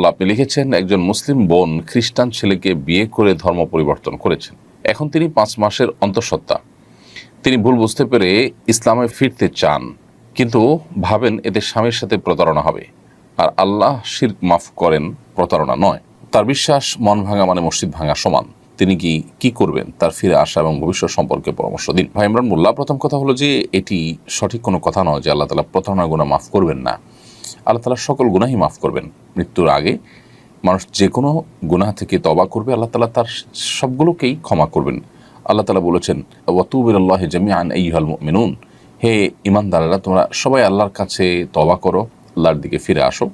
রহমল্লা আপনি লিখেছেন, একজন মুসলিম বোন খ্রিস্টান ছেলেকে বিয়ে করে ধর্ম পরিবর্তন করেছেন। এখন তিনি পাঁচ মাসের অন্তঃসত্ত্বা। তিনি ভুল বুঝতে পেরে ইসলামে ফিরতে চান, কিন্তু ভাবেন এতে স্বামীর সাথে প্রতারণা হবে। আর আল্লাহ শির মাফ করেন, প্রতারণা নয়। তার বিশ্বাস মন ভাঙা মানে মসজিদ ভাঙা সমান। তিনি কি কি করবেন? তার ফিরে আসা এবং ভবিষ্যৎ সম্পর্কে পরামর্শ দিন। ভাই ইমরান মোল্লা, প্রথম কথা হলো যে, এটি সঠিক কোনো কথা নয় যে আল্লাহ তালা প্রতারণা গুণা মাফ করবেন না। আল্লাহ তালা সকল গুনাহি মাফ করবেন। মৃত্যুর আগে মানুষ যে কোনো গুনাহ থেকে তবা করবে, আল্লাহ তালা তার সবগুলোকেই ক্ষমা করবেন। আল্লাহ তালা বলেছেন ওয়াতুবির আল্লাহ জামিয়ান ইহাল মিনুন হে ইমানদারেরা তোমরা সবাই আল্লাহর কাছে তবা করো, আল্লাহর দিকে ফিরে আসো।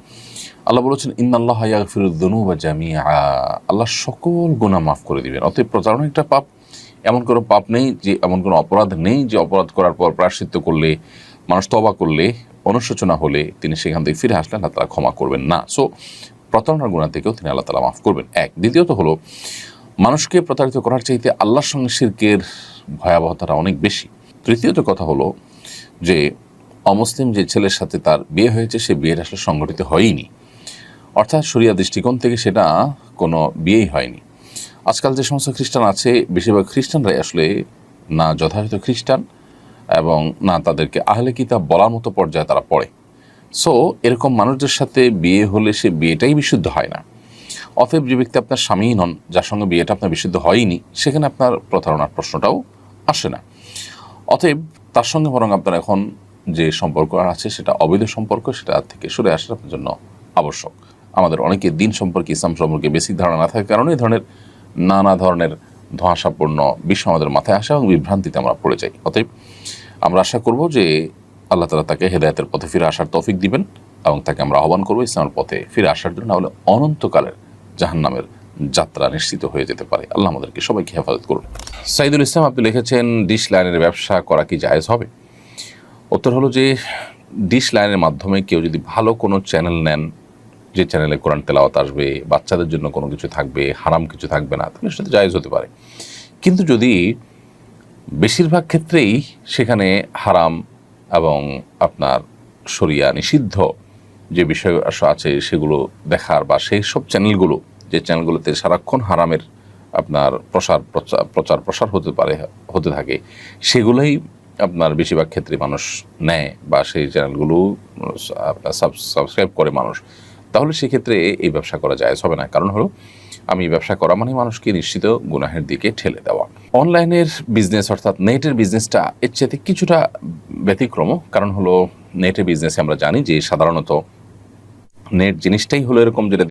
আল্লাহ বলেছেন, ইন্নাল্লাহ ইয়াগফিরুদ্দুনু বা জামিয়া আল্লাহ সকল গুনাহ মাফ করে দিবেন। অতএব প্রতারণা একটা পাপ। এমন কোনো পাপ নেই যে, এমন কোনো অপরাধ নেই যে, অপরাধ করার পর প্রায়শ্চিত্ত করলে, মানুষ তবা করলে অনুশোচনা হলে তিনি সেখান থেকে ফিরে আসলেন আল্লাহ তালা ক্ষমা করবেন না। সো প্রতারণার গুণা থেকেও তিনি আল্লাহ তালা মাফ করবেন। এক। দ্বিতীয়ত হলো, মানুষকে প্রতারিত করার চাইতে আল্লাহর সঙ্গে শিরকের ভয়াবহতাটা অনেক বেশি। তৃতীয়ত কথা হলো যে, অমুসলিম যে ছেলের সাথে তার বিয়ে হয়েছে, সে বিয়ের আসলে সংগঠিত হয়নি। অর্থাৎ শরিয়া দৃষ্টিকোণ থেকে সেটা কোনো বিয়েই হয়নি। আজকাল যে সমস্ত খ্রিস্টান আছে, বেশিরভাগ খ্রিস্টানরাই আসলে না যথাযথ খ্রিস্টান এবং না তাদেরকে আহলে কিতাব বলার মতো পর্যায়ে তারা পড়ে। সো এরকম মানুষদের সাথে বিয়ে হলে সে বিয়েটাই বিশুদ্ধ হয় না। অতএব যে ব্যক্তি আপনার স্বামী নন, যার সঙ্গে বিয়েটা আপনার বিশুদ্ধ হয়নি, সেখানে আপনার প্রতারণার প্রশ্নটাও আসে না। অতএব তার সঙ্গে বরং আপনার এখন যে সম্পর্ক আছে, সেটা অবৈধ সম্পর্ক, সেটা থেকে সরে আসার আপনার জন্য আবশ্যক। আমাদের অনেকে দিন সম্পর্কে, ইসলাম সম্পর্কে বেশি ধারণা না থাকার কারণে এই ধরনের নানা ধরনের ধোঁয়াশাপূর্ণ বিষয় আমাদের মাথায় আসে এবং বিভ্রান্তিতে আমরা পড়ে যাই। অতএব আমরা আশা করব যে আল্লাহ তালা তাকে হেদায়তের পথে ফিরে আসার তৌফিক দিবেন এবং তাকে আমরা আহ্বান করব ইসলামের পথে ফিরে আসার জন্য, নাহলে অনন্তকালের জাহান্নামের যাত্রা নিশ্চিত হয়ে যেতে পারে। আল্লাহ আমাদেরকে সবাইকে হেফাজত করুন। সাইদুল ইসলাম, আপনি লিখেছেন, ডিশ লাইনের ব্যবসা করা কি জায়েজ হবে? উত্তর হলো যে, ডিশ লাইনের মাধ্যমে কেউ যদি ভালো কোনো চ্যানেল নেন যে চ্যানেলে কোরআন তেলাওয়াত আসবে, বাচ্চাদের জন্য কোনো কিছু থাকবে, হারাম কিছু থাকবে না তাহলে সেটা জায়েজ হতে পারে। কিন্তু যদি বেশিরভাগ ক্ষেত্রেই সেখানে হারাম এবং আপনার শরিয়া নিষিদ্ধ যে বিষয় আছে সেগুলো দেখার বা সেই সব চ্যানেলগুলো যে চ্যানেলগুলোতে সারাক্ষণ হারামের আপনার প্রসার প্রচার প্রচার, প্রসার হতে পারে, হতে থাকে, সেগুলোই আপনার বেশিরভাগ ক্ষেত্রে মানুষ নেয় বা সেই চ্যানেলগুলো আপনার সাবস্ক্রাইব করে মানুষ। তাহলে সেক্ষেত্রে এই ব্যবসা করা যায় হবে না। কারণ হলো, আমি ব্যবসা করা মানে মানুষকে নিশ্চিত গুনাহের দিকে ঠেলে দেওয়া। অনলাইনের বিজনেস অর্থাৎ নেটের বিজনেসটা এর চেয়ে কিছুটা ব্যতিক্রম। কারণ হলো, নেটের বিজনেসে আমরা জানি যে সাধারণত, নেট জিনিসটাই হলো এরকম যেটা